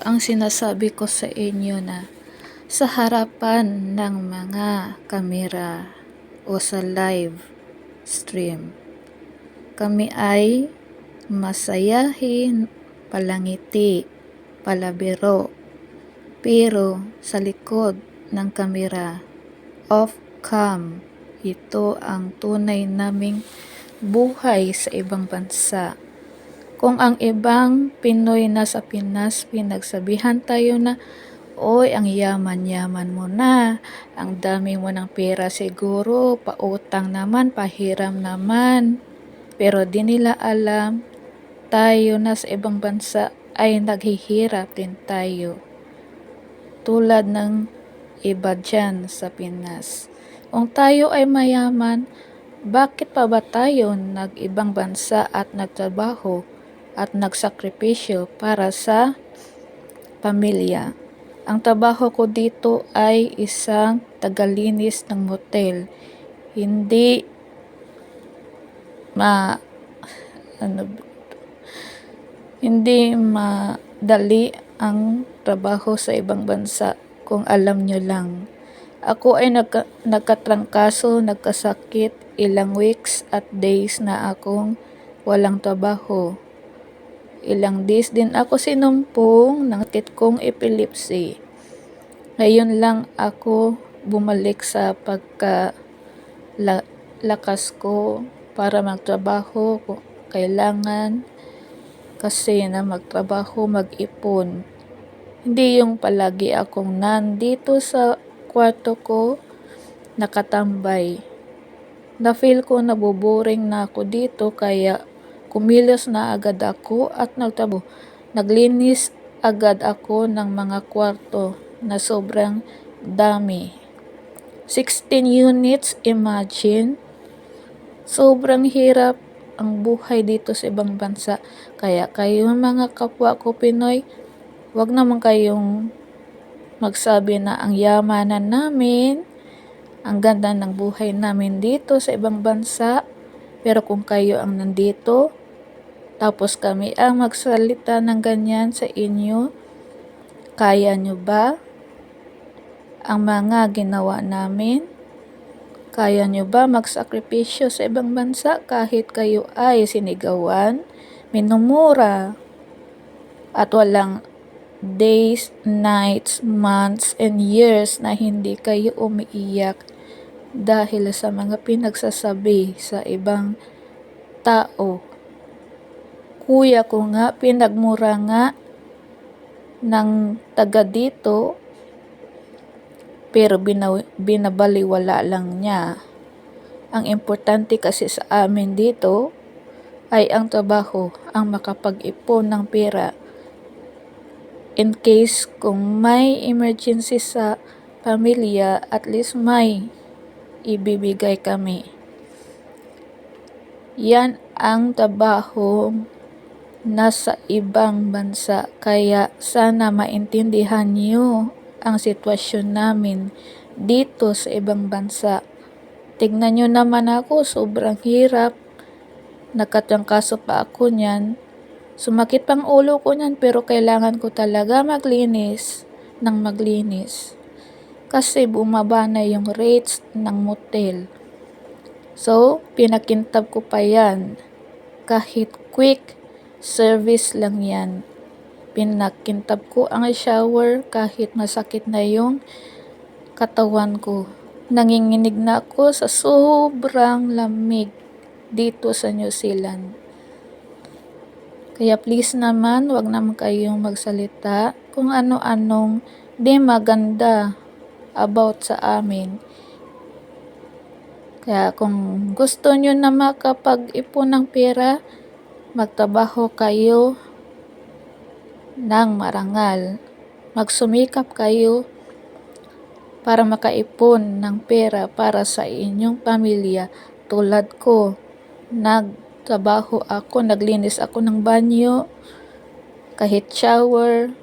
ang sinasabi ko sa inyo na sa harapan ng mga kamera o sa live stream, kami ay masayahin, palangiti, palabiro, pero sa likod ng kamera, off cam, ito ang tunay naming buhay sa ibang bansa. Kung ang ibang Pinoy na sa Pinas pinagsabihan tayo na, Oy, ang yaman-yaman mo na, ang dami mo ng pera siguro, pautang naman, pahiram naman. Pero di nila alam, tayo na sa ibang bansa ay naghihirap din tayo. Tulad ng iba dyan sa Pinas. Kung tayo ay mayaman, bakit pa ba tayo nag-ibang bansa at nagtrabaho at nagsakripisyo para sa pamilya? Ang trabaho ko dito ay isang tagalinis ng motel. Hindi ma ano hindi madali ang trabaho sa ibang bansa kung alam nyo lang. Ako ay nagka, nagkatrangkaso, nagkasakit, ilang weeks at days na akong walang trabaho. Ilang days din ako sinumpong ng kit kong epilepsy. Ngayon lang ako bumalik sa pagka la, lakas ko para magtrabaho. Kailangan kasi na magtrabaho, mag-ipon. Hindi yung palagi akong nandito sa kwarto ko, nakatambay. Na-feel ko nabuboring na ako dito kaya kumilos na agad ako at nagtabo. Naglinis agad ako ng mga kwarto na sobrang dami. 16 units, imagine. Sobrang hirap ang buhay dito sa ibang bansa. Kaya kayo mga kapwa ko Pinoy, wag naman kayong magsabi na ang yamanan namin, ang ganda ng buhay namin dito sa ibang bansa. Pero kung kayo ang nandito, tapos kami ang magsalita ng ganyan sa inyo, kaya nyo ba ang mga ginawa namin? Kaya nyo ba magsakripisyo sa ibang bansa kahit kayo ay sinigawan, minumura, at walang days, nights, months, and years na hindi kayo umiiyak dahil sa mga pinagsasabi sa ibang tao. Kuya ko nga, pinagmura nga ng taga dito pero binaw- binabaliwala lang niya. Ang importante kasi sa amin dito ay ang trabaho, ang makapag-ipon ng pera. In case kung may emergency sa pamilya, at least may ibibigay kami. Yan ang trabaho nasa ibang bansa. Kaya sana maintindihan niyo ang sitwasyon namin dito sa ibang bansa. Tignan nyo naman ako, sobrang hirap. Nakatrangkaso pa ako niyan. Sumakit pang ulo ko niyan pero kailangan ko talaga maglinis ng maglinis. Kasi bumaba na yung rates ng motel. So, pinakintab ko pa yan. Kahit quick service lang yan pinakintab ko ang shower kahit masakit na yung katawan ko. Nanginginig na ako sa sobrang lamig dito sa New Zealand. Kaya please naman, wag naman kayong magsalita kung ano-anong di maganda about sa amin. Kaya kung gusto nyo na makapag-ipon ng pera, magtrabaho kayo ng marangal. Magsumikap kayo para makaipon ng pera para sa inyong pamilya. Tulad ko, nagtrabaho ako, naglinis ako ng banyo, kahit shower.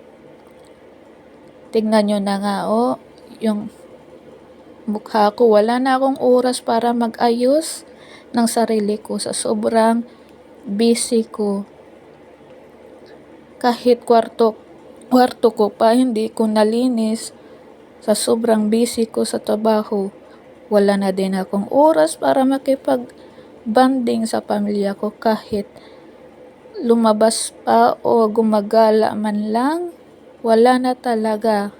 Tingnan nyo na nga, oh, yung mukha ko. Wala na akong oras para mag-ayos ng sarili ko sa sobrang busy ko kahit kwarto kwarto ko pa hindi ko nalinis sa sobrang busy ko sa trabaho. Wala na din akong oras para makipag-banding sa pamilya ko kahit lumabas pa o gumagala man lang. Wala na talaga.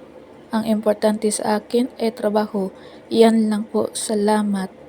Ang importante sa akin ay trabaho. Yan lang po. Salamat.